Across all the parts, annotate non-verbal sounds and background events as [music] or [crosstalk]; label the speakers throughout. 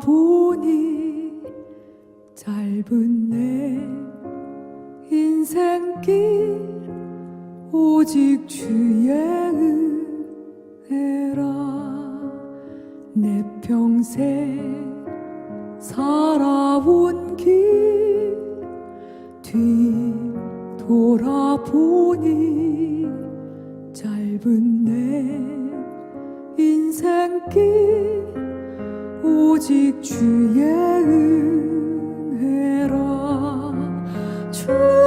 Speaker 1: 보니 짧은 내 인생길 오직 주의 주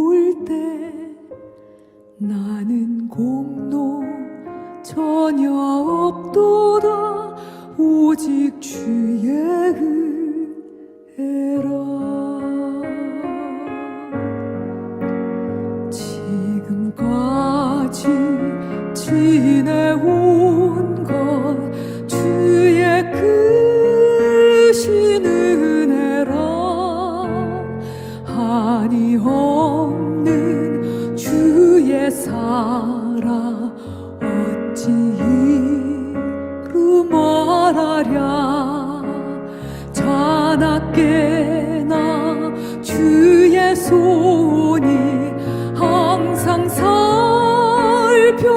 Speaker 1: 볼때 나는 공로 전혀 없도다. 오직 주의 은혜라 말하랴. 자나깨나 주의 손이 항상 살펴주시고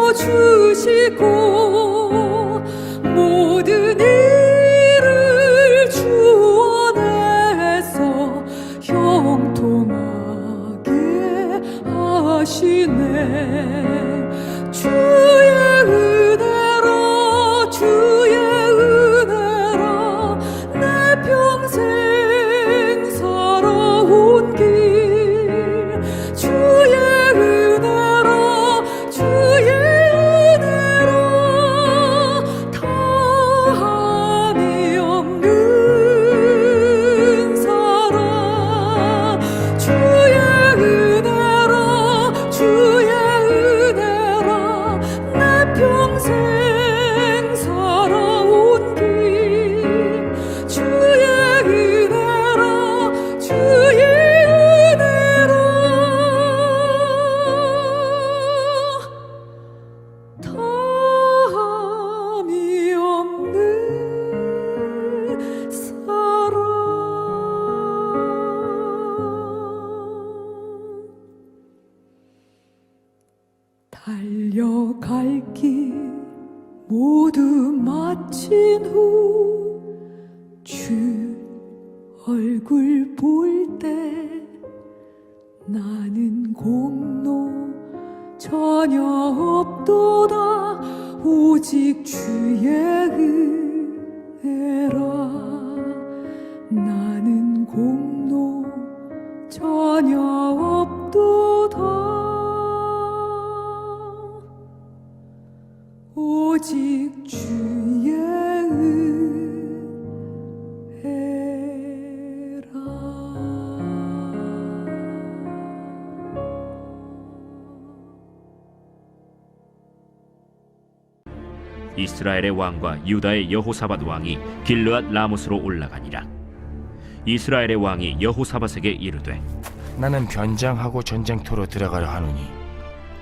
Speaker 2: 이스라엘의 왕과 유다의 여호사밧 왕이 길르앗 라못으로 올라가니라. 이스라엘의 왕이 여호사밧에게 이르되
Speaker 3: 나는 변장하고 전쟁터로 들어가려 하노니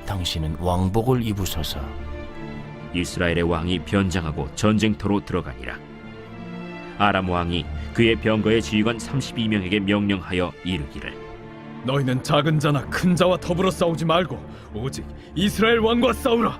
Speaker 3: 당신은 왕복을 입으소서
Speaker 2: 이스라엘의 왕이 변장하고 전쟁터로 들어가니라. 아람 왕이 그의 병거의 지휘관 32명에게 명령하여 이르기를
Speaker 4: 너희는 작은 자나 큰 자와 더불어 싸우지 말고 오직 이스라엘 왕과 싸우라.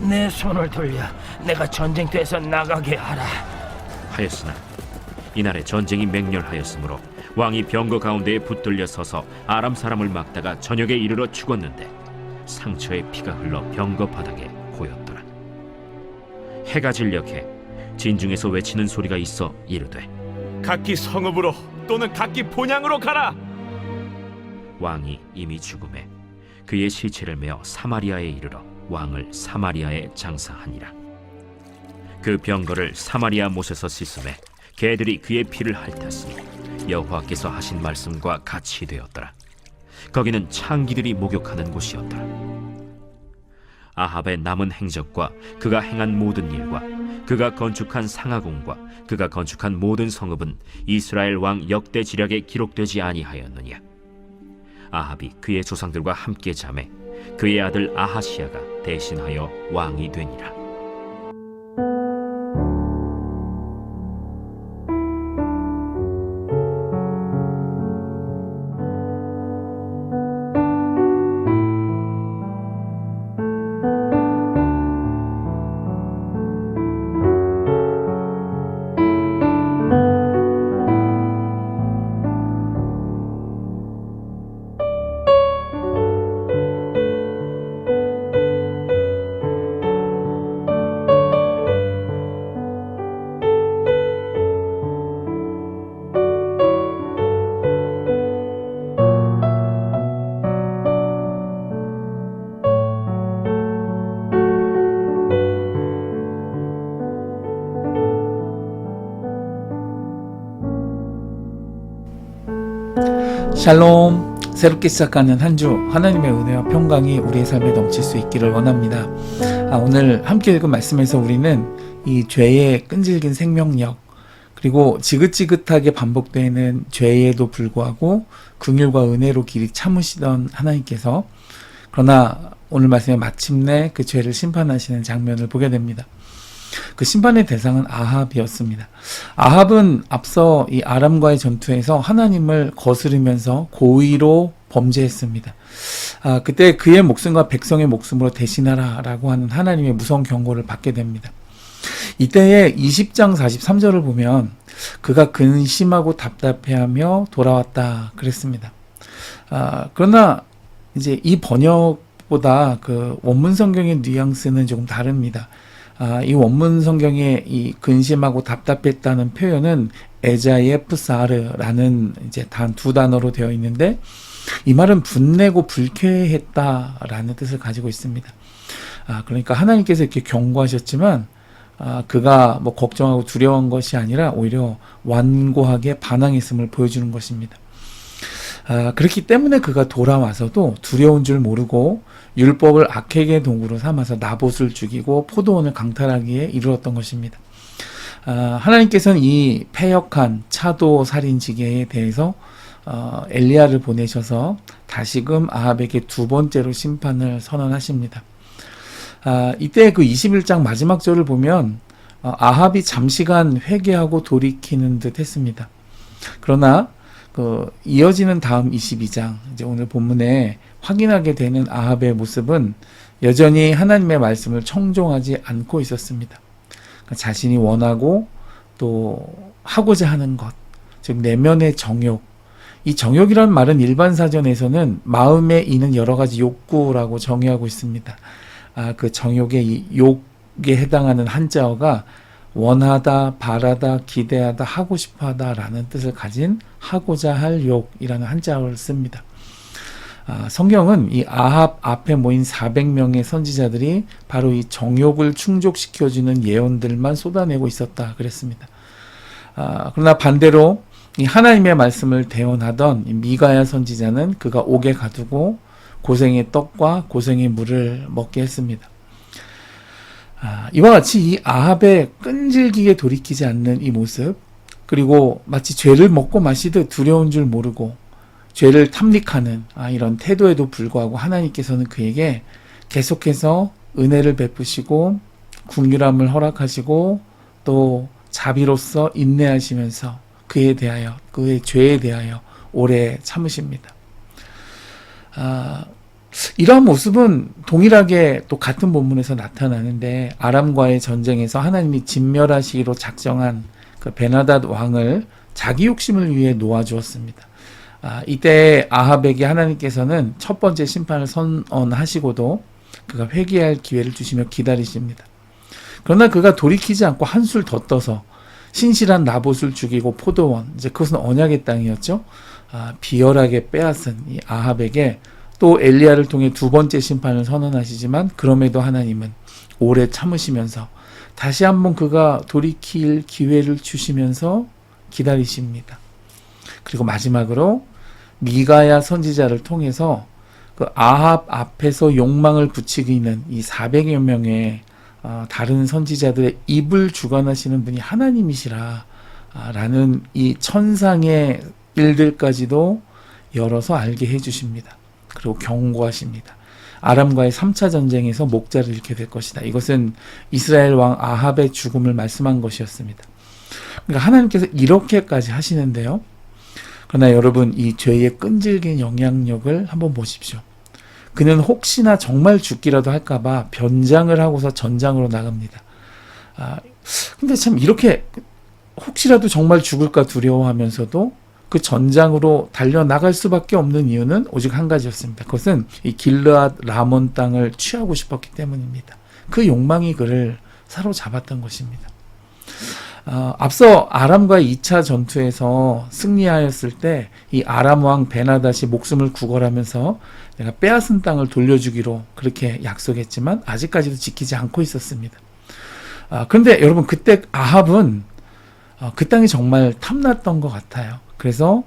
Speaker 3: 내 손을 돌려 내가 전쟁터에서 나가게 하라
Speaker 2: 하였으나 이날에 전쟁이 맹렬하였으므로 왕이 병거 가운데에 붙들려 서서 아람 사람을 막다가 저녁에 이르러 죽었는데 상처에 피가 흘러 병거 바닥에 고였더라. 해가 진력해 진중에서 외치는 소리가 있어 이르되
Speaker 4: 각기 성읍으로 또는 각기 본향으로 가라.
Speaker 2: 왕이 이미 죽음에 그의 시체를 메어 사마리아에 이르러 왕을 사마리아에 장사하니라. 그 병거를 사마리아 못에서 씻음에 개들이 그의 피를 핥았으니 여호와께서 하신 말씀과 같이 되었더라. 거기는 창기들이 목욕하는 곳이었더라. 아합의 남은 행적과 그가 행한 모든 일과 그가 건축한 상하궁과 그가 건축한 모든 성읍은 이스라엘 왕 역대 지략에 기록되지 아니하였느냐. 아합이 그의 조상들과 함께 잠에 그의 아들 아하시아가 대신하여 왕이 되니라.
Speaker 5: 샬롬 새롭게 시작하는 한 주 하나님의 은혜와 평강이 우리의 삶에 넘칠 수 있기를 원합니다. 아, 오늘 함께 읽은 말씀에서 우리는 이 죄의 끈질긴 생명력 그리고 지긋지긋하게 반복되는 죄에도 불구하고 긍휼과 은혜로 길이 참으시던 하나님께서 그러나 오늘 말씀에 마침내 그 죄를 심판하시는 장면을 보게 됩니다. 그 심판의 대상은 아합이었습니다. 아합은 앞서 이 아람과의 전투에서 하나님을 거스르면서 고의로 범죄했습니다. 아, 그때 그의 목숨과 백성의 목숨으로 대신하라라고 하는 하나님의 무서운 경고를 받게 됩니다. 이때의 20장 43절을 보면 그가 근심하고 답답해하며 돌아왔다 그랬습니다. 아, 그러나 이제 이 번역보다 그 원문 성경의 뉘앙스는 조금 다릅니다. 아, 이 원문 성경의 이 근심하고 답답했다는 표현은 에자예프사르라는 이제 단 두 단어로 되어 있는데 이 말은 분내고 불쾌했다라는 뜻을 가지고 있습니다. 아, 그러니까 하나님께서 이렇게 경고하셨지만 아, 그가 뭐 걱정하고 두려운 것이 아니라 오히려 완고하게 반항했음을 보여주는 것입니다. 아, 그렇기 때문에 그가 돌아와서도 두려운 줄 모르고 율법을 악행의 도구로 삼아서 나봇을 죽이고 포도원을 강탈하기에 이르렀던 것입니다. 아, 하나님께서는 이 패역한 차도 살인 지계에 대해서 어, 엘리야를 보내셔서 다시금 아합에게 두 번째로 심판을 선언하십니다. 아, 이때 그 21장 마지막 절을 보면 어, 아합이 잠시간 회개하고 돌이키는 듯 했습니다. 그러나 그 이어지는 다음 22장 이제 오늘 본문에 확인하게 되는 아합의 모습은 여전히 하나님의 말씀을 청종하지 않고 있었습니다. 그러니까 자신이 원하고 또 하고자 하는 것, 즉 내면의 정욕. 이 정욕이란 말은 일반 사전에서는 마음에 있는 여러 가지 욕구라고 정의하고 있습니다. 아, 그 정욕의 이 욕에 해당하는 한자어가 원하다, 바라다, 기대하다, 하고 싶어 하다라는 뜻을 가진 하고자 할 욕이라는 한자어를 씁니다. 아, 성경은 이 아합 앞에 모인 400명의 선지자들이 바로 이 정욕을 충족시켜주는 예언들만 쏟아내고 있었다 그랬습니다. 아, 그러나 반대로 이 하나님의 말씀을 대언하던 이 미가야 선지자는 그가 옥에 가두고 고생의 떡과 고생의 물을 먹게 했습니다. 아, 이와 같이 이 아합의 끈질기게 돌이키지 않는 이 모습, 그리고 마치 죄를 먹고 마시듯 두려운 줄 모르고 죄를 탐닉하는 아, 이런 태도에도 불구하고 하나님께서는 그에게 계속해서 은혜를 베푸시고 궁휼함을 허락하시고 또 자비로서 인내하시면서 그에 대하여 그의 죄에 대하여 오래 참으십니다. 아, 이러한 모습은 동일하게 또 같은 본문에서 나타나는데 아람과의 전쟁에서 하나님이 진멸하시기로 작정한 그 베나닷 왕을 자기 욕심을 위해 놓아주었습니다. 아, 이때 아합에게 하나님께서는 첫 번째 심판을 선언하시고도 그가 회개할 기회를 주시며 기다리십니다. 그러나 그가 돌이키지 않고 한술 더 떠서 신실한 나봇을 죽이고 포도원 이제 그것은 언약의 땅이었죠. 아, 비열하게 빼앗은 이 아합에게 또 엘리야를 통해 두 번째 심판을 선언하시지만 그럼에도 하나님은 오래 참으시면서 다시 한번 그가 돌이킬 기회를 주시면서 기다리십니다. 그리고 마지막으로 미가야 선지자를 통해서 그 아합 앞에서 욕망을 부추기는 이 400여 명의 어, 다른 선지자들의 입을 주관하시는 분이 하나님이시라 아, 라는 이 천상의 일들까지도 열어서 알게 해주십니다. 그리고 경고하십니다. 아람과의 3차 전쟁에서 목자를 잃게 될 것이다. 이것은 이스라엘 왕 아합의 죽음을 말씀한 것이었습니다. 그러니까 하나님께서 이렇게까지 하시는데요. 그러나 여러분 이 죄의 끈질긴 영향력을 한번 보십시오. 그는 혹시나 정말 죽기라도 할까봐 변장을 하고서 전장으로 나갑니다. 아, 근데 참 이렇게 혹시라도 정말 죽을까 두려워하면서도 그 전장으로 달려 나갈 수밖에 없는 이유는 오직 한 가지였습니다. 그것은 이 길르앗 라몬 땅을 취하고 싶었기 때문입니다. 그 욕망이 그를 사로잡았던 것입니다. 어, 앞서 아람과의 2차 전투에서 승리하였을 때 이 아람 왕 베나닷이 목숨을 구걸하면서 내가 빼앗은 땅을 돌려주기로 그렇게 약속했지만 아직까지도 지키지 않고 있었습니다. 아, 그런데 여러분 그때 아합은 어, 그 땅이 정말 탐났던 것 같아요. 그래서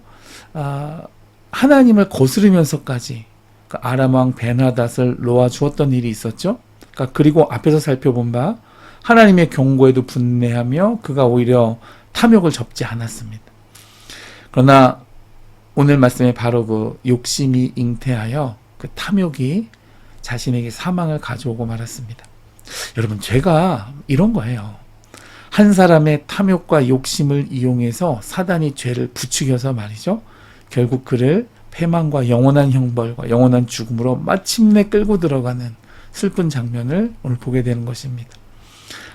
Speaker 5: 아, 하나님을 거스르면서까지 그 아람 왕 베나닷을 놓아 주었던 일이 있었죠. 그러니까 그리고 앞에서 살펴본 바 하나님의 경고에도 분내하며 그가 오히려 탐욕을 접지 않았습니다. 그러나 오늘 말씀에 바로 그 욕심이 잉태하여 그 탐욕이 자신에게 사망을 가져오고 말았습니다. 여러분, 죄가 이런 거예요. 한 사람의 탐욕과 욕심을 이용해서 사단이 죄를 부추겨서 말이죠. 결국 그를 패망과 영원한 형벌과 영원한 죽음으로 마침내 끌고 들어가는 슬픈 장면을 오늘 보게 되는 것입니다.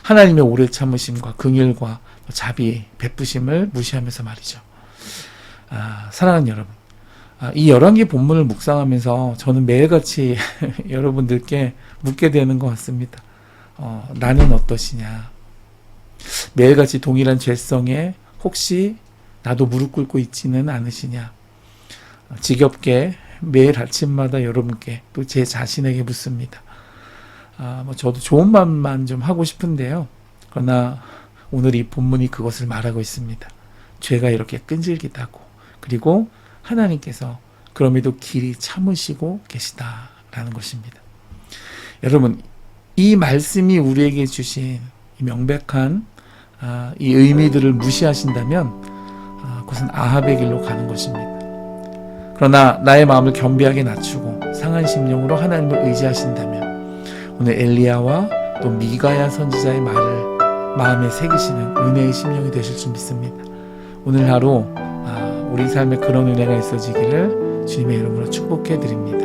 Speaker 5: 하나님의 오래 참으심과 긍휼과 자비, 베푸심을 무시하면서 말이죠. 아, 사랑하는 여러분, 아, 이 열왕기 본문을 묵상하면서 저는 매일같이 [laughs] 여러분들께 묻게 되는 것 같습니다. 어, 나는 어떠시냐? 매일같이 동일한 죄성에 혹시 나도 무릎 꿇고 있지는 않으시냐? 어, 지겹게 매일 아침마다 여러분께 또 제 자신에게 묻습니다. 아, 뭐 저도 좋은 말만 좀 하고 싶은데요. 그러나 오늘 이 본문이 그것을 말하고 있습니다. 죄가 이렇게 끈질기다고. 그리고 하나님께서 그럼에도 길이 참으시고 계시다라는 것입니다. 여러분, 이 말씀이 우리에게 주신 이 명백한 아, 이 의미들을 무시하신다면 아, 그것은 아합의 길로 가는 것입니다. 그러나 나의 마음을 겸비하게 낮추고 상한 심령으로 하나님을 의지하신다면 오늘 엘리야와 또 미가야 선지자의 말을 마음에 새기시는 은혜의 심령이 되실 줄 믿습니다. 오늘 하루 아, 우리 삶에 그런 은혜가 있어지기를 주님의 이름으로 축복해 드립니다.